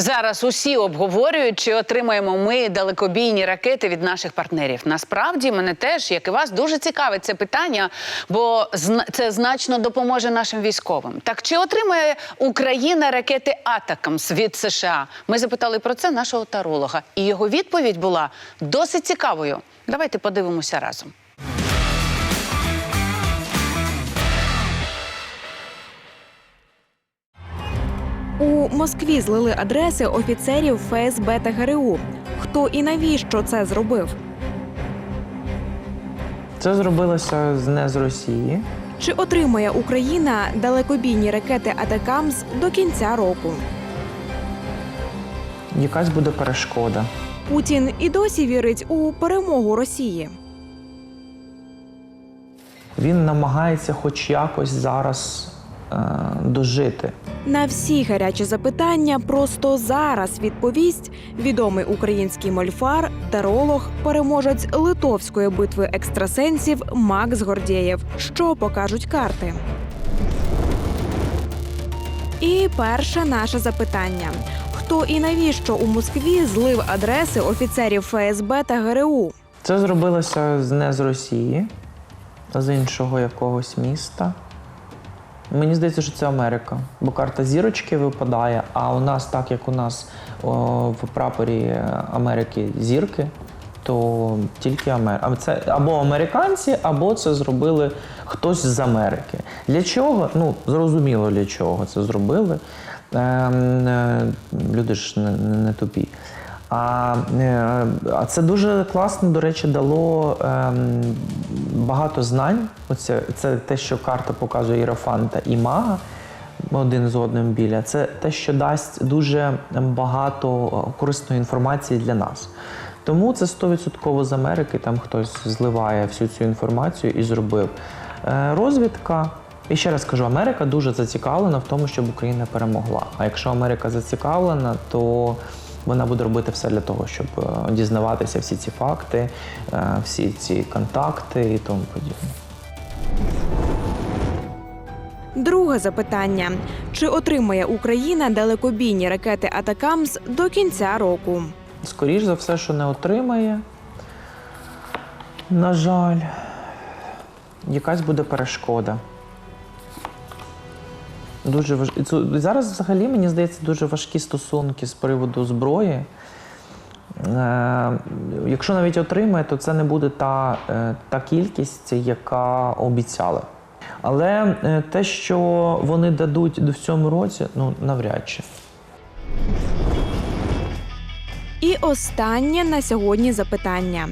Зараз усі обговорюють, чи отримаємо ми далекобійні ракети від наших партнерів. Насправді мене теж, як і вас, дуже цікавить це питання, бо це значно допоможе нашим військовим. Так чи отримає Україна ракети Атакамс від США? Ми запитали про це нашого таролога, і його відповідь була досить цікавою. Давайте подивимося разом. У Москві злили адреси офіцерів ФСБ та ГРУ. Хто і навіщо це зробив? Це зробилося не з Росії. Чи отримає Україна далекобійні ракети Атакамс до кінця року? Якась буде перешкода. Путін і досі вірить у перемогу Росії. Він намагається хоч якось зараз дожити. На всі гарячі запитання просто зараз відповість відомий український мольфар, таролог, переможець литовської битви екстрасенсів Макс Гордєєв. Що покажуть карти? І перше наше запитання: хто і навіщо у Москві злив адреси офіцерів ФСБ та ГРУ? Це зробилося не з Росії, а з іншого якогось міста. Мені здається, що це Америка, бо карта зірочки випадає, а у нас, так як у нас о, в прапорі Америки зірки, то тільки Америка. Це або американці, або це зробили хтось з Америки. Для чого? Ну, зрозуміло, для чого це зробили. Ем, е, люди ж не, не, не тупі. А, е, а це дуже класно, до речі, дало ем, багато знань. Оце, це те, що карта показує Іерофанта і мага один з одним біля. Це те, що дасть дуже багато корисної інформації для нас. Тому це 100% з Америки, там хтось зливає всю цю інформацію і зробив. Е, Розвідка. І ще раз кажу, Америка дуже зацікавлена в тому, щоб Україна перемогла. А якщо Америка зацікавлена, то вона буде робити все для того, щоб е, дізнаватися всі ці факти, е, всі ці контакти і тому подібне. Друге запитання: чи отримає Україна далекобійні ракети Атакамс до кінця року? Скоріш за все, що не отримає. На жаль, якась буде перешкода. Дуже важ... і це- Зараз взагалі, мені здається, дуже важкі стосунки з приводу зброї. Е, якщо навіть отримає, то це не буде та, е, та кількість, яка обіцяли. Але е, те, що вони дадуть в цьому році, ну навряд чи. І останнє на сьогодні запитання: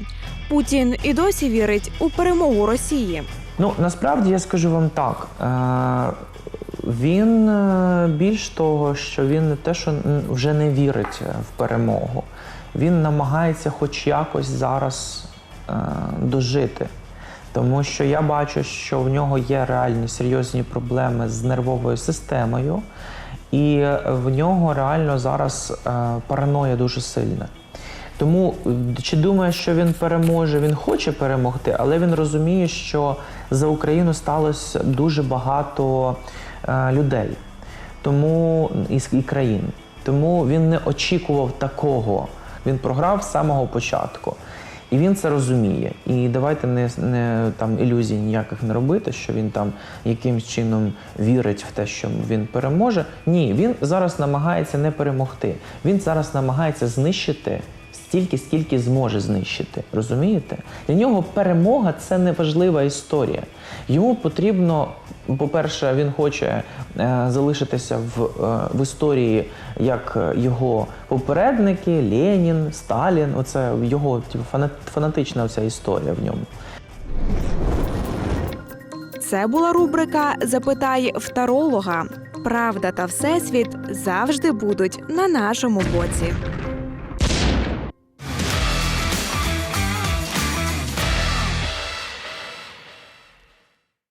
Путін і досі вірить у перемогу Росії. Ну, насправді я скажу вам так. Е, він е, більш того, що він не те, що вже не вірить в перемогу. Він намагається хоч якось зараз е, дожити. Тому що я бачу, що в нього є реальні серйозні проблеми з нервовою системою, і в нього реально зараз е, параноя дуже сильна. Тому е, чи думає, що він переможе, він хоче перемогти, але він розуміє, що за Україну сталося дуже багато е, людей, тому і, і країн. Тому він не очікував такого. Він програв з самого початку. І він це розуміє. І давайте не, не там ілюзій ніяких не робити, що він там якимсь чином вірить в те, що він переможе. Ні, він зараз намагається не перемогти. Він зараз намагається знищити стільки, скільки зможе знищити. Розумієте? Для нього перемога це не важлива історія. Йому потрібно, по-перше, він хоче е, залишитися в, е, в історії як його попередники, Ленін, Сталін. Оце його типу, фана- фанатична оця історія в ньому. Це була рубрика Запитай в таролога. Правда та всесвіт завжди будуть на нашому боці.